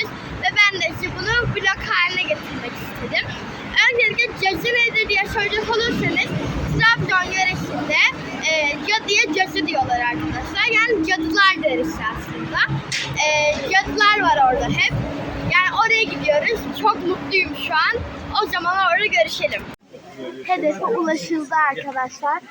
gidiyoruz. Ve ben de size bunu vlog haline getirmek istedim. Öncelikle cadı nedir diye soracak olursanız Trabzon yöresinde e, cadıya cadı diyorlar arkadaşlar. Yani cadılar derisi aslında. E, cadılar var orada hep. Yani oraya gidiyoruz. Çok mutluyum şu an. O zaman orada görüşelim. Hedefe ulaşıldı arkadaşlar.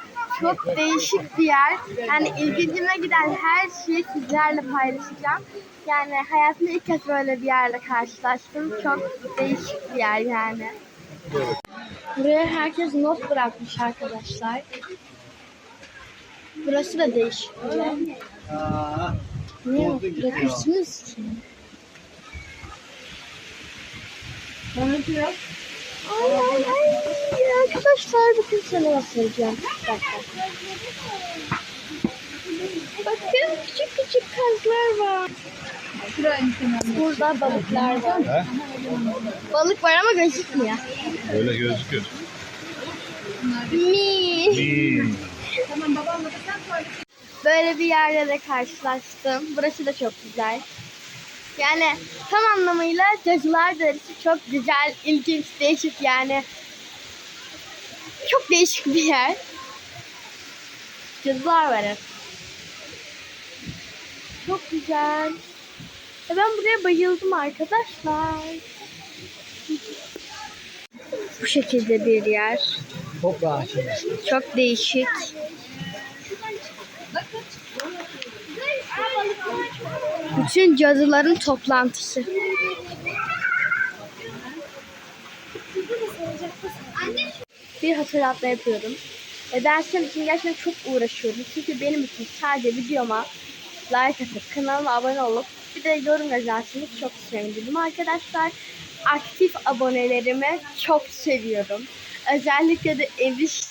Çok değişik bir yer. Yani ilgincime giden her şeyi sizlerle paylaşacağım. Yani hayatımda ilk kez böyle bir yerle karşılaştım. Çok değişik bir yer yani. Buraya herkes not bırakmış arkadaşlar. Burası da değişik bir yer. Not bırakırsınız ki? Ay ay ay arkadaşlar bakın sana göstereceğim. Bir dakika. Bakın küçük küçük kazlar var. Burada balıklar var. He? Balık var ama gözükmüyor. Öyle gözüküyor. Mi. İyi. Böyle bir yerle de karşılaştım. Burası da çok güzel. Yani tam anlamıyla Cacılar Deresi çok güzel, ilginç, değişik yani. Çok değişik bir yer. Cacılar var hep. Çok güzel. Ve ben buraya bayıldım arkadaşlar. Bu şekilde bir yer. Toprağı şimdi. Çok değişik. Bütün cadıların toplantısı. Bir hatırlatma yapıyorum. Ve derslerim için gerçekten çok uğraşıyorum. Çünkü benim için sadece videoma like atıp kanalıma abone olup bir de yorum yazarsanız çok sevinirim arkadaşlar. Aktif abonelerimi çok seviyorum. Özellikle de eniştem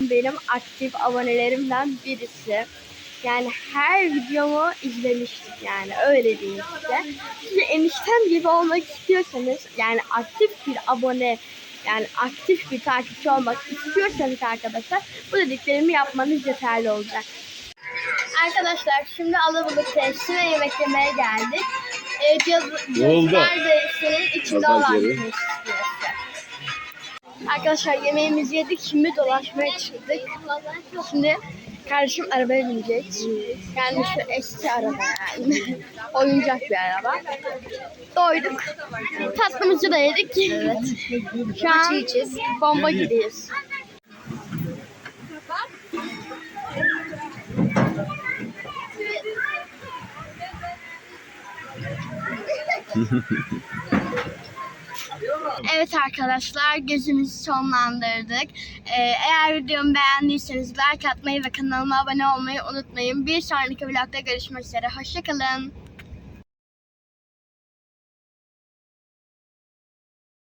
benim aktif abonelerimden birisi. Yani her videomu izlemiştik yani öyle diyeyim size. Siz eniştem gibi olmak istiyorsanız yani aktif bir abone yani aktif bir takipçi olmak istiyorsanız arkadaşlar bu dediklerimi yapmanız yeterli olacak. Arkadaşlar şimdi alabalık testine yemek yemeye geldik. Ee, Deresi'nin içinde olan burası. Arkadaşlar yemeğimizi yedik. Şimdi dolaşmaya çıktık. Şimdi kardeşim arabaya binecek. Yani şu eski araba yani. Oyuncak bir araba. Doyduk. Tatlımızı da yedik. Evet. Şu an bomba gidiyoruz. Evet arkadaşlar gözümüzü sonlandırdık. Ee, eğer videomu beğendiyseniz like atmayı ve kanalıma abone olmayı unutmayın. Bir sonraki vlogda görüşmek üzere. Hoşçakalın.